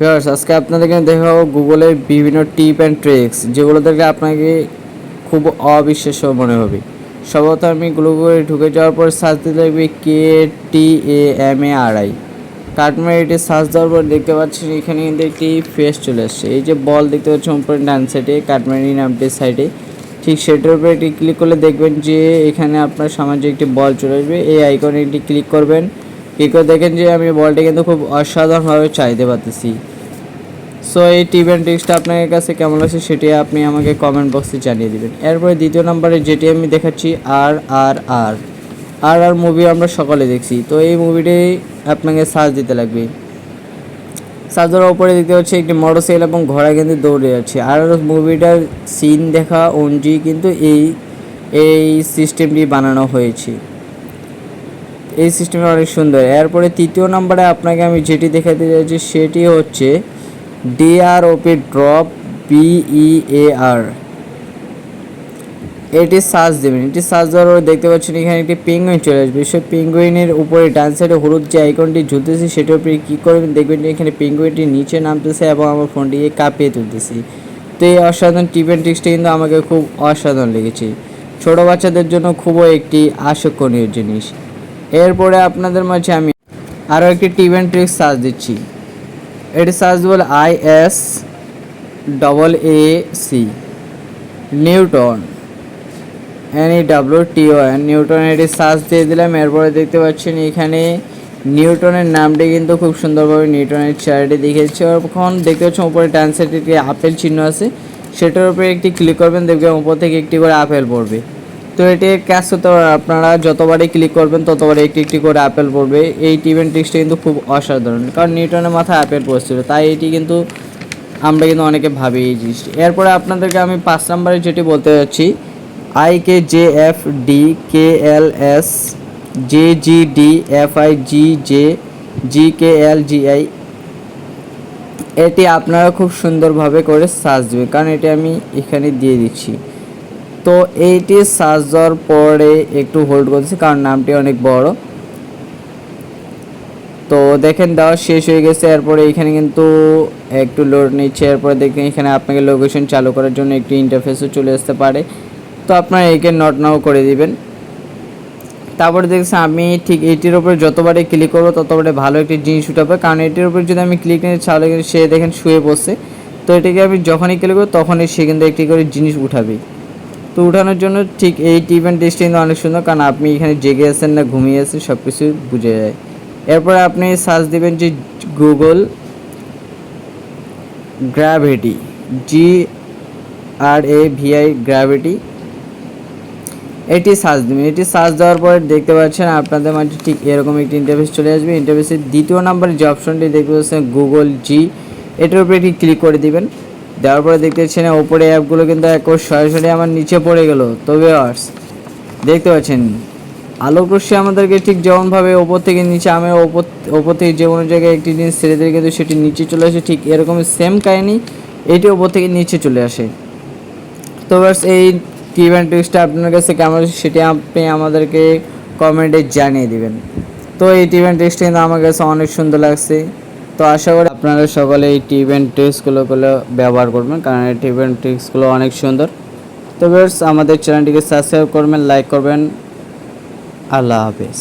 Viewers আজকে আপনাদেরকে দেখাবো গুগলের বিভিন্ন টিপ অ্যান্ড ট্রিক্স, যেগুলো থেকে আপনাকে খুব অবিশ্বাস্য মনে হবে। সর্বত আমি গুগলে ঢুকে যাওয়ার পর সার্চ দিতে লাগবে কে টি A M A R I কাটমার এটি সার্চ দেওয়ার পর দেখতে পাচ্ছেন এখানে কিন্তু একটি ফেস চলে আসছে। এই যে বল দেখতে পাচ্ছেন উপরে ডান সাইডে কাটমারি নামটির সাইডে ঠিক সেটার উপরে এটি ক্লিক করলে দেখবেন যে এখানে আপনার সামাজিক একটি বল চলে আসবে, এই আইকনে এটি ক্লিক করবেন। ক্লিক করে দেখেন যে আমি বলটা কিন্তু খুব অসাধারণভাবে চাইতে পারতেছি। সো এই টিপ অ্যান্ড ট্রিক্সটা আপনার কাছে কেমন লাগছে সেটি আপনি আমাকে কমেন্ট বক্সে জানিয়ে দেবেন। এরপরে দ্বিতীয় নম্বরে যেটি আমি দেখাচ্ছি আর আর আর আর আর মুভি আমরা সকালে দেখছি। তো এই মুভিটি আপনাকে সার্চ দিতে লাগবে। সার্চ দেওয়ার উপরে দেখতে পাচ্ছি একটি মোটরসাইকেল এবং ঘোড়া কিন্তু দৌড়ে যাচ্ছে। আর মুভিটার সিন দেখা অনুযায়ী কিন্তু এই এই সিস্টেমটি বানানো হয়েছে। এই সিস্টেমটা অনেক সুন্দর। এরপরে তৃতীয় নম্বরে আপনাকে আমি যেটি দেখাতে চাইছি সেটি হচ্ছে ডিআরওপি ড্রপ বিইএআর এটি সার্চ দেবেন। এটি সার্চ দেওয়ার দেখতে পাচ্ছেন এখানে একটি পেঙ্গুইন চলে আসবে। সেই পেঙ্গুইনের উপরে ডান সাইডে হলুদ যে আইকনটি ঝুলতেছে, সেটার উপরে কী করবেন। দেখবেন এখানে পেঙ্গুইনটি নিচে নামতেছে এবং আমার ফোনটিকে কাঁপিয়ে তুলতেছি। তো এই অসাধারণ টিপ অ্যান্ড ট্রিক্সটি কিন্তু আমাকে খুব অসাধারণ লেগেছে। ছোটো বাচ্চাদের জন্য খুবই একটি আশকনীয় জিনিস। এরপরে আপনাদের মাঝে আমি আরও একটি টিপ অ্যান্ড ট্রিক্স সার্চ দিচ্ছি। এটি search ball I S double A C, Newton, N E T O N. Newton এটি সার্চ দিয়ে দিলাম, এরপরে দেখতে পাচ্ছেন এখানে নিউটনের নামটি কিন্তু খুব সুন্দরভাবে নিউটনের চার্টে দেখেছে এখন দেখতে পাচ্ছেন উপরে ডান একটি আপেল চিহ্ন আছে, সেটার উপরে একটি ক্লিক করবেন, দেখবেন উপর থেকে একটি করে আপেল পড়বে। তো এটি কাজ করতে পারে আপনারা যতবারই ক্লিক করবেন, ততবারই একটি একটি করে অ্যাপেল পড়বে। এই টিভেন ট্রিক্সটা কিন্তু খুব অসাধারণ, কারণ নিউটনের মাথায় অ্যাপেল পড়ছিল তাই এটি কিন্তু আমরা কিন্তু অনেকে ভাবি এই জিনিসটি। এরপরে আপনাদেরকে আমি পাঁচ নাম্বারে যেটি বলতে যাচ্ছি I K J F D K L S J G D F I G J G K L G I এটি আপনারা খুব সুন্দরভাবে করে সার্চ দেবেন। কারণ এটি আমি এখানে দিয়ে দিচ্ছি। তো এইটি সার্চ দেওয়ার পরে একটু হোল্ড করছি, কারণ নামটি অনেক বড়। তো দেখেন, দেওয়া শেষ হয়ে গেছে। এরপরে এখানে কিন্তু একটু লোড নিচ্ছে। এরপরে দেখেন, এখানে আপনাকে লোকেশন চালু করার জন্য একটি ইন্টারফেসও চলে আসতে পারে। তো আপনারা একে নট নাও করে দিবেন। তারপরে দেখছেন আমি ঠিক এইটির উপরে যতবারে ক্লিক করব ততবারে ভালো একটি জিনিস উঠাবে কারণ এটির উপরে যদি আমি ক্লিক নিয়ে তাহলে কিন্তু সে দেখেন শুয়ে বসে। তো এটাকে আমি যখনই ক্লিক করব, তখনই সে কিন্তু একটি করে জিনিস উঠাবে তো উঠানোর জন্য ঠিক এই টিপ অ্যান্ড টেস্ট কিন্তু অনেক সুন্দর, কারণ আপনি এখানে জেগে আছেন না, ঘুমিয়ে আছেন সব কিছু বুঝে যায়। এরপরে আপনি সার্চ দিবেন যে Google gravity G R A V I gravity এটি সার্চ দিবেন, এটি সার্চ দেওয়ার পরে দেখতে পাচ্ছেন আপনাদের মাঝে ঠিক এরকম একটি ইন্টারফেস চলে আসবে। ইন্টারফেসের দ্বিতীয় নাম্বার যে অপশনটি দেখতে পাচ্ছেন গুগল জি এটার উপরে একটি ক্লিক করে দিবেন। দেওয়ার পরে দেখতে পাচ্ছেন ওপরে অ্যাপগুলো কিন্তু এক সরাসরি আমার নিচে পড়ে গেল। তবে আর্স দেখতে পাচ্ছেন আলোক রশ্মি আমাদেরকে ঠিক যেমনভাবে ওপর থেকে নিচে, আমি ওপর ওপর থেকে যে কোনো জায়গায় একটি জিনিস ছেড়ে দিলে কিন্তু সেটি নিচে চলে আসে, ঠিক এরকম সেম কাহিনি, এটি ওপর থেকে নিচে চলে আসে। তো বাস এই টিপ অ্যান্ড আপনার কাছে কেমন সেটি আপনি আমাদেরকে কমেন্টে জানিয়ে দিবেন। তো এই টিপ অ্যান্ড কিন্তু আমার কাছে অনেক সুন্দর লাগছে। তো আশা করি আপনারা সকালে এই টিপ অ্যান্ড ট্রিক্সগুলো ব্যবহার করবেন, কারণ এই টিপ অ্যান্ড ট্রিক্সগুলো অনেক সুন্দর। তো আমাদের চ্যানেলটিকে সাবস্ক্রাইব করবেন লাইক করবেন। আল্লাহ হাফেজ।